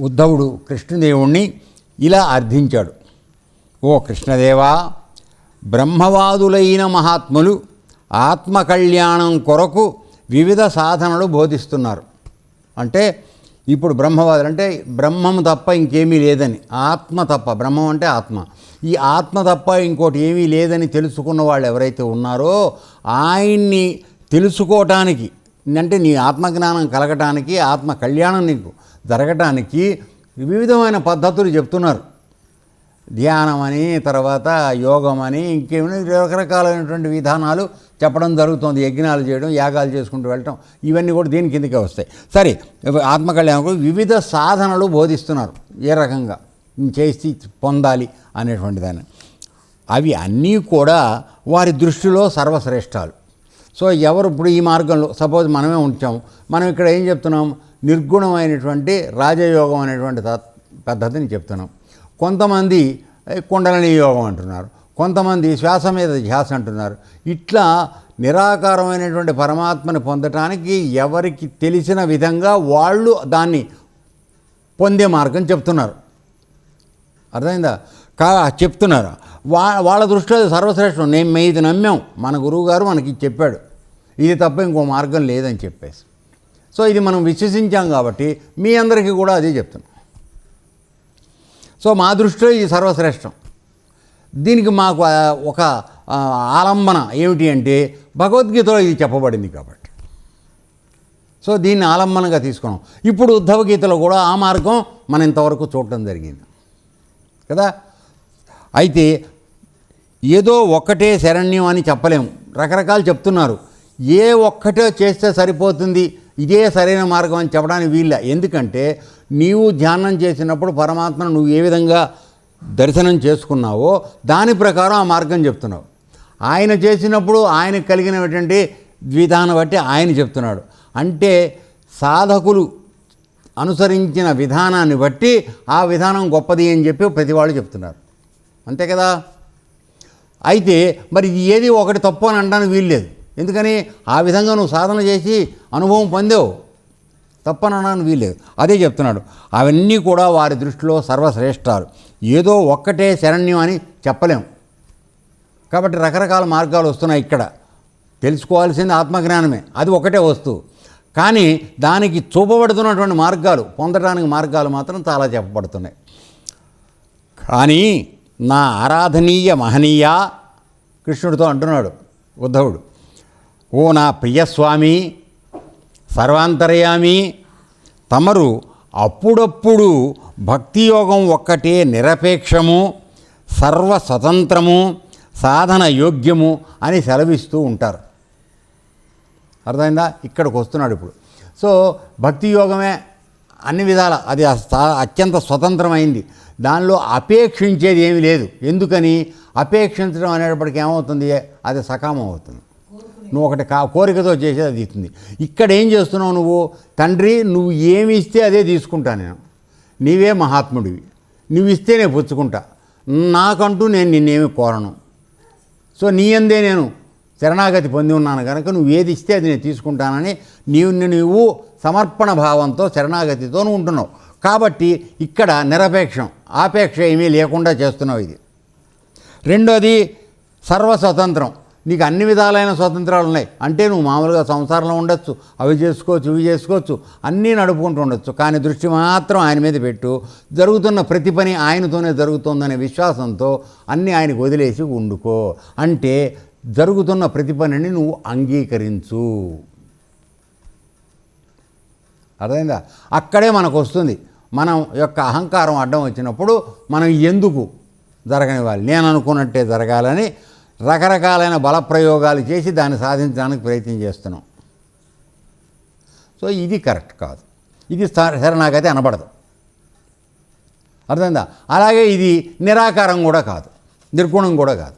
ఉద్ధవుడు కృష్ణదేవుణ్ణి ఇలా అర్థించాడు. ఓ కృష్ణదేవా బ్రహ్మవాదులైన మహాత్ములు ఆత్మకళ్యాణం కొరకు వివిధ సాధనలు బోధిస్తున్నారు. అంటే ఇప్పుడు బ్రహ్మవాదులు అంటే బ్రహ్మం తప్ప ఇంకేమీ లేదని ఆత్మ తప్ప బ్రహ్మం అంటే ఆత్మ. ఈ ఆత్మ తప్ప ఇంకోటి ఏమీ లేదని తెలుసుకున్న వాళ్ళు ఎవరైతే ఉన్నారో ఆయన్ని తెలుసుకోవటానికి అంటే నీ ఆత్మజ్ఞానం కలగటానికి ఆత్మ కళ్యాణం నీకు జరగటానికి వివిధమైన పద్ధతులు చెప్తున్నారు. ధ్యానం అని తర్వాత యోగం అని ఇంకేమైనా రకరకాలైనటువంటి విధానాలు చెప్పడం జరుగుతుంది. యజ్ఞాలు చేయడం యాగాలు చేసుకుంటూ వెళ్ళటం ఇవన్నీ కూడా దీని కిందకే వస్తాయి. సరే ఆత్మకళ్యాణం వివిధ సాధనలు బోధిస్తున్నారు. ఏ రకంగా? చేసి పొందాలి అనేటువంటి దాన్ని. అవి అన్నీ కూడా వారి దృష్టిలో సర్వశ్రేష్టాలు సో ఎవరు ఇప్పుడు ఈ మార్గంలో సపోజ్ మనమే ఉంచాము. మనం ఇక్కడ ఏం చెప్తున్నాం? నిర్గుణమైనటువంటి రాజయోగం అనేటువంటి పద్ధతిని చెప్తున్నాం. కొంతమంది కుండలని యోగం అంటున్నారు. కొంతమంది శ్వాస మీద ధ్యాస అంటున్నారు. ఇట్లా నిరాకారమైనటువంటి పరమాత్మని పొందటానికి ఎవరికి తెలిసిన విధంగా వాళ్ళు దాన్ని పొందే మార్గం చెప్తున్నారు. అర్థమైందా? కా చెప్తున్నారు. వా వాళ్ళ దృష్టిలో అది సర్వశ్రేష్టం. నేను ఇది నమ్మాం. మన గురువుగారు మనకి చెప్పాడు. ఇది తప్ప ఇంకో మార్గం లేదని చెప్పేసి. సో ఇది మనం విశ్వసించాం కాబట్టి మీ అందరికీ కూడా అదే చెప్తున్నాం సో మా దృష్టిలో ఇది సర్వశ్రేష్టం. దీనికి మాకు ఒక ఆలంబన ఏమిటి అంటే భగవద్గీతలో ఇది చెప్పబడింది కాబట్టి. సో దీన్ని ఆలంబనగా తీసుకున్నాం. ఇప్పుడు ఉద్ధవ గీతలో కూడా ఆ మార్గం మనం ఇంతవరకు చూడటం జరిగింది. కదా? అయితే ఏదో ఒక్కటే శరణ్యం అని చెప్పలేము రకరకాలు చెప్తున్నారు. ఏ ఒక్కటే చేస్తే సరిపోతుంది ఇదే సరైన మార్గం అని చెప్పడానికి వీళ్ళ ఎందుకంటే నీవు ధ్యానం చేసినప్పుడు పరమాత్మ నువ్వు ఏ విధంగా దర్శనం చేసుకున్నావో దాని ప్రకారం ఆ మార్గం చెప్తున్నావు. ఆయన చేసినప్పుడు ఆయనకు కలిగినటువంటి విధానం బట్టి ఆయన చెప్తున్నాడు. అంటే సాధకులు అనుసరించిన విధానాన్ని బట్టి ఆ విధానం గొప్పది అని చెప్పి ప్రతి వాళ్ళు చెప్తున్నారు. అంతే కదా? అయితే మరి ఇది ఏది ఒకటి తప్పు అని అనడానికి వీల్లేదు. ఎందుకని ఆ విధంగా నువ్వు సాధన చేసి అనుభవం పొందావు. తప్పనడానికి వీలేదు అదే చెప్తున్నాడు. అవన్నీ కూడా వారి దృష్టిలో సర్వశ్రేష్టాలు ఏదో ఒక్కటే శరణ్యం అని చెప్పలేం. కాబట్టి రకరకాల మార్గాలు వస్తున్నాయి ఇక్కడ. తెలుసుకోవాల్సింది ఆత్మజ్ఞానమే. అది ఒకటే వస్తువు. కానీ దానికి చూపబడుతున్నటువంటి మార్గాలు పొందడానికి మార్గాలు మాత్రం చాలా చెప్పబడుతున్నాయి. కానీ నా ఆరాధనీయ మహనీయ కృష్ణుడితో అంటున్నాడు ఉద్ధవుడు. ఓ నా ప్రియస్వామి సర్వాంతర్యామి తమరు అప్పుడప్పుడు భక్తియోగం ఒక్కటే నిరపేక్షము సర్వ స్వతంత్రము సాధన యోగ్యము అని సెలవిస్తూ ఉంటారు. అర్థమైందా? ఇక్కడికి వస్తున్నాడు ఇప్పుడు. సో భక్తి యోగమే అన్ని విధాల అది అత్యంత స్వతంత్రమైంది. దానిలో అపేక్షించేది ఏమీ లేదు. ఎందుకని? అపేక్షించడం అనేటప్పటికి ఏమవుతుంది? అది సకామం అవుతుంది. నువ్వు ఒకటి కా కోరికతో చేసేది అది ఇస్తుంది ఇక్కడ ఏం చేస్తున్నావు నువ్వు? తండ్రి నువ్వు ఏమి ఇస్తే అదే తీసుకుంటా నేను. నీవే మహాత్ముడివి. నువ్వు ఇస్తే నేను పుచ్చుకుంటా. నాకంటూ నేను నిన్నేమి కోరను. సో నీ అందే నేను శరణాగతి పొంది ఉన్నాను కనుక నువ్వు ఏది ఇస్తే అది నేను తీసుకుంటానని నీవు నువ్వు సమర్పణ భావంతో శరణాగతితో ఉంటున్నావు. కాబట్టి ఇక్కడ నిరపేక్షం ఆపేక్ష ఏమీ లేకుండా చేస్తున్నావు ఇది. రెండోది సర్వ స్వతంత్రం నీకు అన్ని విధాలైన స్వతంత్రాలు ఉన్నాయి. అంటే నువ్వు మామూలుగా సంసారంలో ఉండొచ్చు అవి చేసుకోవచ్చు ఇవి చేసుకోవచ్చు అన్నీ నడుపుకుంటూ ఉండొచ్చు. కానీ దృష్టి మాత్రం ఆయన మీద పెట్టు. జరుగుతున్న ప్రతి పని ఆయనతోనే జరుగుతుందనే విశ్వాసంతో అన్నీ ఆయనకు వదిలేసి ఉండుకో. అంటే జరుగుతున్న ప్రతి పనిని నువ్వు అంగీకరించు. అర్థమైందా? అక్కడే మనకు వస్తుంది. మనం యొక్క అహంకారం అడ్డం వచ్చినప్పుడు మనం ఎందుకు జరగనివ్వాలి? నేను అనుకున్నట్టే జరగాలని రకరకాలైన బలప్రయోగాలు చేసి దాన్ని సాధించడానికి ప్రయత్నం చేస్తున్నాం. సో ఇది కరెక్ట్ కాదు. ఇది స్థా- శరణాగతి అనబడదు. అర్థమైందా? అలాగే ఇది నిరాకారం కూడా కాదు. నిర్గుణం కూడా కాదు.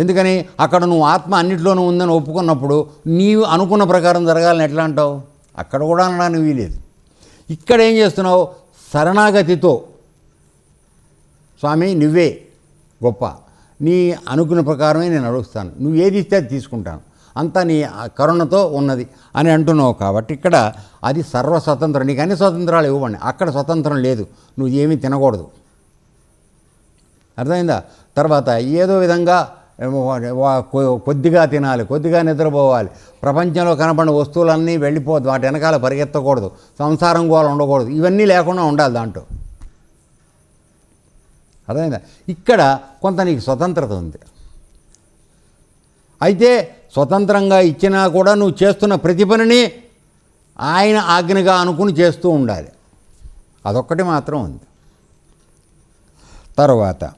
ఎందుకని? అక్కడ నువ్వు ఆత్మ అన్నింటిలోనూ ఉందని ఒప్పుకున్నప్పుడు నీవు అనుకున్న ప్రకారం జరగాలని ఎట్లా అంటావు? అక్కడ కూడా అనడానికి వీలేదు. ఇక్కడ ఏం చేస్తున్నావు? శరణాగతితో. స్వామి నువ్వే. గొప్ప. నీ అనుకున్న ప్రకారమే నేను నడుస్తాను. నువ్వు ఏది ఇస్తే అది తీసుకుంటాను. అంతా నీ కరుణతో ఉన్నది అని అంటున్నావు కాబట్టి ఇక్కడ అది సర్వ స్వతంత్రం నీకు అన్ని స్వతంత్రాలు ఇవ్వండి అక్కడ స్వతంత్రం లేదు. నువ్వు ఏమీ తినకూడదు. అర్థమైందా? తర్వాత ఏదో విధంగా కొద్దిగా తినాలి కొద్దిగా నిద్రపోవాలి. ప్రపంచంలో కనపడిన వస్తువులన్నీ వెళ్ళిపోదు. వాటి వెనకాల పరిగెత్తకూడదు. సంసారం కూడా ఉండకూడదు. ఇవన్నీ లేకుండా ఉండాలి దాంట్లో. అర్థమైందా? ఇక్కడ కొంత నీకు స్వతంత్రత ఉంది. అయితే స్వతంత్రంగా ఇచ్చినా కూడా నువ్వు చేస్తున్న ప్రతి పనిని ఆయన ఆజ్ఞగా అనుకుని చేస్తూ ఉండాలి. అదొక్కటి మాత్రం ఉంది. తర్వాత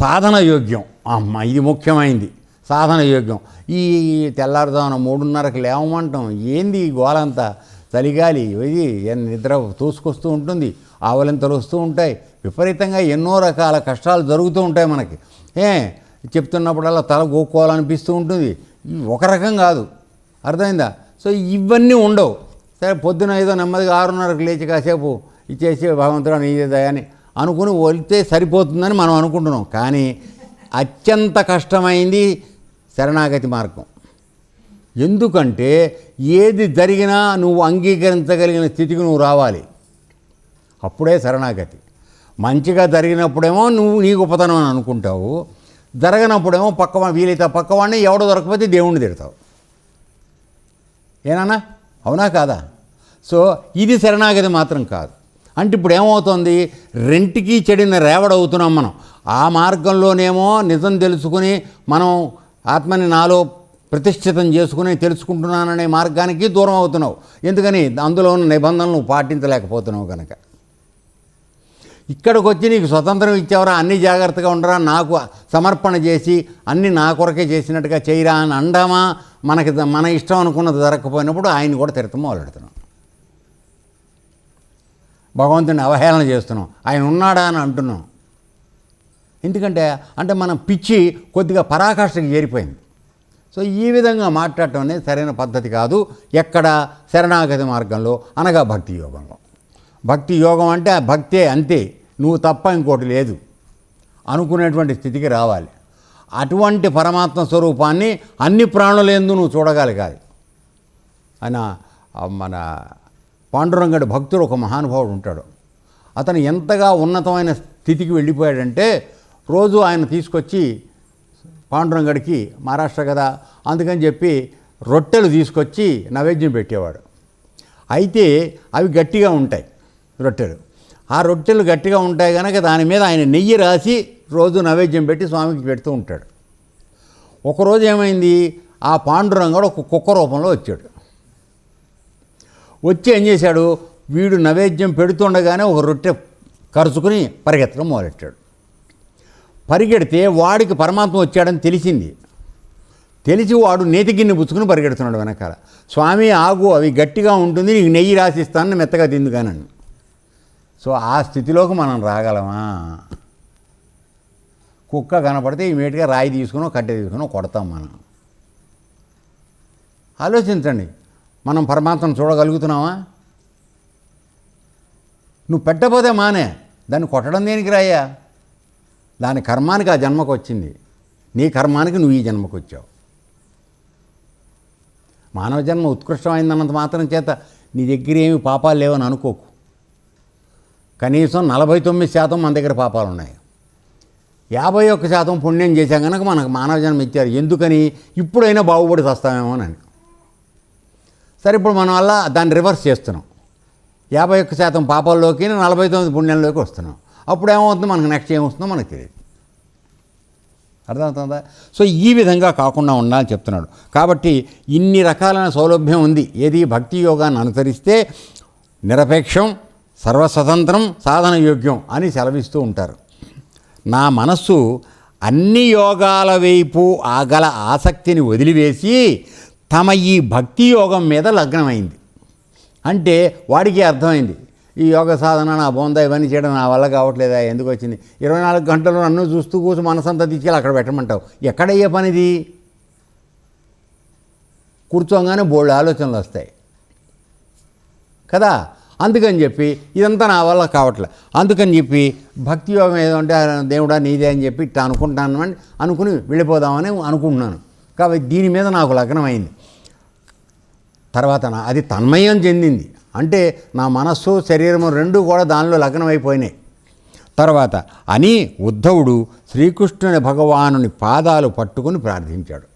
సాధన యోగ్యం. అమ్మ ఇది ముఖ్యమైనది సాధన యోగ్యం. ఈ తెల్లారుదామున మూడున్నరకు లేవమంటాం. ఏంది ఈ గోలంతా? చలిగాలి. ఇది నిద్ర తూసుకొస్తూ ఉంటుంది. ఆవలింతలు వస్తూ ఉంటాయి. విపరీతంగా ఎన్నో రకాల కష్టాలు జరుగుతూ ఉంటాయి మనకి. ఏ చెప్తున్నప్పుడల్లా తల గోక్కోవాలనిపిస్తూ ఉంటుంది. ఒక రకం కాదు. అర్థమైందా? సో ఇవన్నీ ఉండవు. సరే పొద్దున ఏదో నెమ్మదిగా ఆరున్నరకు లేచి కాసేపు ఇచ్చేసి భగవంతుడు నీదే అని అనుకుని వెళ్తే సరిపోతుందని మనం అనుకుంటున్నాం. కానీ అత్యంత కష్టమైంది శరణాగతి మార్గం. ఎందుకంటే ఏది జరిగినా నువ్వు అంగీకరించగలిగిన స్థితికి నువ్వు రావాలి. అప్పుడే శరణాగతి. మంచిగా జరిగినప్పుడేమో నువ్వు నీకు ఉపతనం అని అనుకుంటావు. జరగనప్పుడేమో పక్క వీలైతే పక్కవాడిని ఎవడో దొరకపోతే దేవుణ్ణి తిడతావు. ఏనన్నా అవునా కాదా? సో ఇది శరణాగతి మాత్రం కాదు. అంటే ఇప్పుడు ఏమవుతుంది? రెంటికి చెడిన రేవడవుతున్నాం మనం. ఆ మార్గంలోనేమో నిజం తెలుసుకుని మనం ఆత్మని నాలో ప్రతిష్ఠితం చేసుకుని తెలుసుకుంటున్నాననే మార్గానికి దూరం అవుతున్నావు. ఎందుకని? అందులో ఉన్న నిబంధనలు పాటించలేకపోతున్నావు కనుక ఇక్కడికి వచ్చి నీకు స్వతంత్రం ఇచ్చావరా అన్ని జాగ్రత్తగా ఉండరా నాకు సమర్పణ చేసి అన్ని నా కొరకే చేసినట్టుగా చేయరా అని అండమా మనకి మన ఇష్టం అనుకున్నది జరగకపోయినప్పుడు ఆయన కూడా తిడతాం మొదలెడుతున్నాం. భగవంతుని అవహేళన చేస్తున్నాం. ఆయన ఉన్నాడా అని అంటున్నాం. ఎందుకంటే అంటే మనం పిచ్చి కొద్దిగా పరాకాష్ఠకి చేరిపోయింది. సో ఈ విధంగా మాట్లాడటం అనేది సరైన పద్ధతి కాదు. ఎక్కడ శరణాగతి మార్గంలో అనగా భక్తి యోగంలో. భక్తి యోగం అంటే ఆ భక్తే అంతే. నువ్వు తప్ప ఇంకోటి లేదు. అనుకునేటువంటి స్థితికి రావాలి. అటువంటి పరమాత్మ స్వరూపాన్ని అన్ని ప్రాణులందు నువ్వు చూడగలగాలి ఆయన మన పాండురంగడి భక్తుడు ఒక మహానుభావుడు ఉంటాడు. అతను ఎంతగా ఉన్నతమైన స్థితికి వెళ్ళిపోయాడంటే రోజు ఆయన తీసుకొచ్చి పాండురంగడికి మహారాష్ట్ర కదా అందుకని చెప్పి రొట్టెలు తీసుకొచ్చి నైవేద్యం పెట్టేవాడు. అయితే అవి గట్టిగా ఉంటాయి. రొట్టెలు. ఆ రొట్టెలు గట్టిగా ఉంటాయి కనుక దాని మీద ఆయన నెయ్యి రాసి రోజు నైవేద్యం పెట్టి స్వామికి పెడుతూ ఉంటాడు. ఒకరోజు ఏమైంది? ఆ పాండురంగడు ఒక కుక్క రూపంలో వచ్చాడు. వచ్చి ఏం చేశాడు? వీడు నైవేద్యం పెడుతుండగానే ఒక రొట్టె కరుచుకుని పరిగెత్తడం మొదలెట్టాడు. పరిగెడితే వాడికి పరమాత్మ వచ్చాడని తెలిసింది. తెలిసి వాడు నేతిగిన్ని పుచ్చుకుని పరిగెడుతున్నాడు వెనకాల. స్వామి ఆగు అవి గట్టిగా ఉంటుంది నీకు నెయ్యి రాసిస్తానని మెత్తగా తిందుగానని. సో ఆ స్థితిలోకి మనం రాగలమా? కుక్క కనపడితే ఇమీడియట్గా రాయి తీసుకుని కట్టె తీసుకుని కొడతాం మనం. ఆలోచించండి. మనం పరమాత్మను చూడగలుగుతున్నావా నువ్వు పెట్టబోతే మానే. దాన్ని కొట్టడం దేనికి రాయ్యా? దాని కర్మానికి ఆ జన్మకు వచ్చింది. నీ కర్మానికి నువ్వు ఈ జన్మకు వచ్చావు. మానవ జన్మ ఉత్కృష్టమైందన్నంత మాత్రం చేత నీ దగ్గర ఏమి పాపాలు లేవని అనుకోకు. కనీసం నలభై తొమ్మిది శాతం మన దగ్గర పాపాలు ఉన్నాయి. యాభై ఒక్క శాతం పుణ్యం చేశాం కనుక మనకు మానవ జన్మ ఇచ్చారు. ఎందుకని? ఇప్పుడైనా బాగుపడి వస్తామేమోనని సరే ఇప్పుడు మనం వల్ల దాన్ని రివర్స్ చేస్తున్నాం. యాభై ఒక్క శాతం పాపాల్లోకి నలభై తొమ్మిది పుణ్యంలోకి వస్తున్నాం. అప్పుడు ఏమవుతుందో? మనకు నెక్స్ట్ ఏమొస్తుందో మనకు తెలియదు. అర్థమవుతుందా? సో ఈ విధంగా కాకుండా ఉండాలని చెప్తున్నాడు. కాబట్టి ఇన్ని రకాలైన సౌలభ్యం ఉంది. ఏది? భక్తి యోగాన్ని అనుసరిస్తే నిరపేక్షం సర్వస్వతంత్రం సాధన యోగ్యం అని సెలవిస్తూ ఉంటారు. నా మనస్సు అన్ని యోగాల వైపు ఆగల ఆసక్తిని వదిలివేసి తమ ఈ భక్తి యోగం మీద లగ్నమైంది. అంటే వాడికి అర్థమైంది ఈ యోగ సాధన నా బోందా ఇవన్నీ చేయడం నా వల్ల కావట్లేదా ఎందుకు వచ్చింది? ఇరవై నాలుగు గంటలు నన్ను చూస్తూ కూర్చు మనసంతా తీసుకెళ్ళి అక్కడ పెట్టమంటావు. ఎక్కడయ్యే పనిది? కూర్చోగానే బోల్డ్ ఆలోచనలు వస్తాయి. కదా? అందుకని చెప్పి ఇదంతా నా వల్ల కావట్లే. అందుకని చెప్పి భక్తి యోగం ఏదో అంటే దేవుడా నీదే అని చెప్పి ఇట్లా అనుకుంటాను అని అనుకుని వెళ్ళిపోదామని అనుకుంటున్నాను. కాబట్టి దీని మీద నాకు లగ్నం అయింది తర్వాత నా అది తన్మయం చెందింది. అంటే నా మనస్సు శరీరము రెండు కూడా దానిలో లగ్నం అయిపోయినాయి తర్వాత అని ఉద్ధవుడు శ్రీకృష్ణుని భగవానుని పాదాలు పట్టుకుని ప్రార్థించాడు.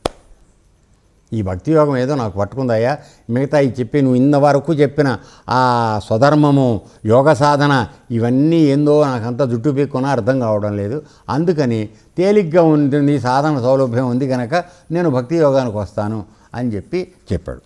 ఈ భక్తి యోగం ఏదో నాకు పట్టుకుందయ్యా మిగతా ఈ చెప్పి నువ్వు ఇంతవరకు చెప్పిన ఆ స్వధర్మము యోగ సాధన ఇవన్నీ ఏందో నాకంతా జుట్టు పీక్కున్నా అర్థం కావడం లేదు. అందుకని తేలిగ్గా ఉంటుంది సాధన సౌలభ్యం ఉంది కనుక నేను భక్తి యోగానికి వస్తాను అని చెప్పి చెప్పాడు.